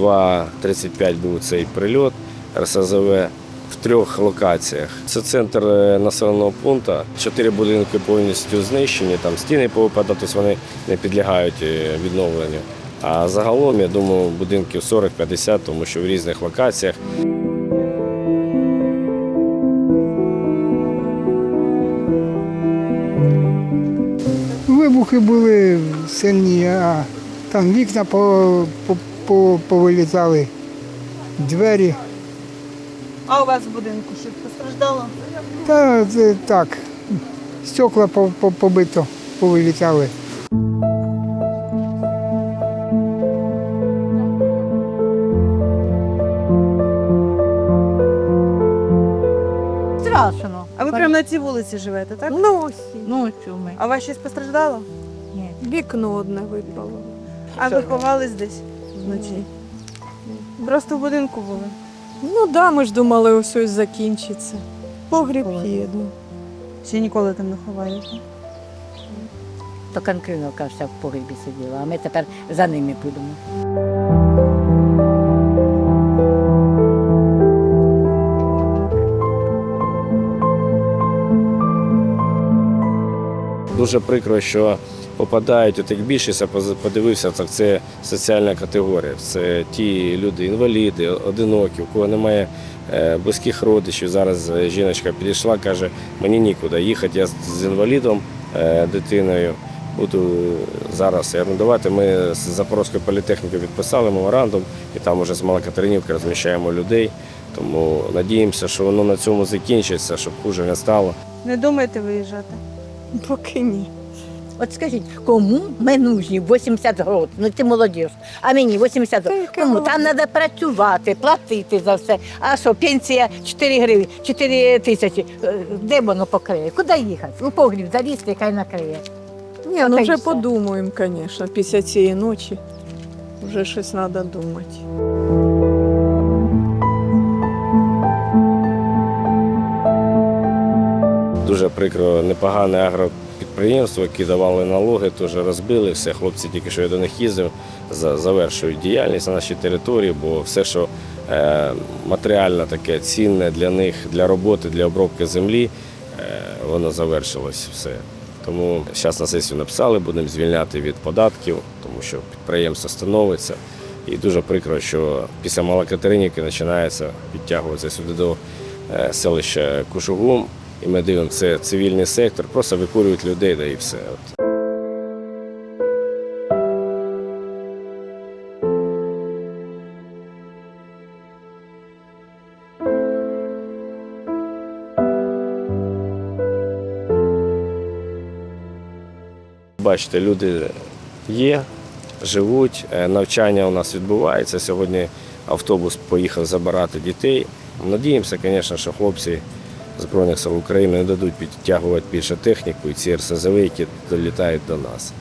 2.35 був цей прильот РСЗВ в трьох локаціях. Це центр е, населеного пункту. Чотири будинки повністю знищені, там стіни повипадали, тобто вони не підлягають е, відновленню. А загалом, я думаю, будинків 40-50, тому що в різних локаціях. Вибухи були сильні, а там вікна повилітали, двері. А у вас в будинку щось постраждало? Та це так, стекла по, по, побито, повилітали. Страшно. А ви прямо на цій вулиці живете, так? Ночі. Ночі ми. А у вас щось постраждало? Ні. Вікно одне випало. А ви ховались десь вночі? Просто в будинку були. Ну да, ми ж думали, ось ось закінчиться. Погріб є. ну. Чи ніколи там не ховаєте? То конкретно каже, в погрібі сиділа, а ми тепер за ними будемо. Дуже прикро, що попадають, от як більшість, подивився, так це соціальна категорія. Це ті люди, інваліди, одинокі, у кого немає е, близьких родичів. Зараз е, жіночка підійшла, каже, мені нікуди їхати, я з- інвалідом, е, дитиною. Буду зараз. Давайте ми з Запорізькою політехнікою підписали меморандум, і там уже з Малокатеринівки розміщаємо людей. Тому надіємося, що воно на цьому закінчиться, щоб хуже не стало. Не думаєте виїжджати? Поки ні. От скажіть, кому ми нужні 80 років? Ну ти молодіж, а мені 80 років. Кому? Там треба працювати, платити за все. А що, пенсія 4 гривні, 4 тисячі. Е, Де воно покриє? Куди їхати? У погріб залізти, хай накриє. Ні, ну вже подумаємо, звісно, після цієї ночі. Вже щось треба думати. Дуже прикро, непогане агропідприємство, які давали налоги, теж розбили. Все, хлопці, тільки що я до них їздив, завершують діяльність на нашій території, бо все, що е, матеріально таке цінне для них, для роботи, для обробки землі, е, воно завершилось все. Тому зараз на сесію написали, будемо звільняти від податків, тому що підприємство становиться. І дуже прикро, що після Малокатеринівки починається підтягуватися сюди до е, селища Кушугум. І ми дивимося, це цивільний сектор, просто викурюють людей, да і все. От. Бачите, люди є, живуть, е, навчання у нас відбувається. Сьогодні автобус поїхав забирати дітей. Надіємося, звісно, що хлопці Збройних сил України не дадуть підтягувати більше техніку і ці РСЗВ, які долітають до нас.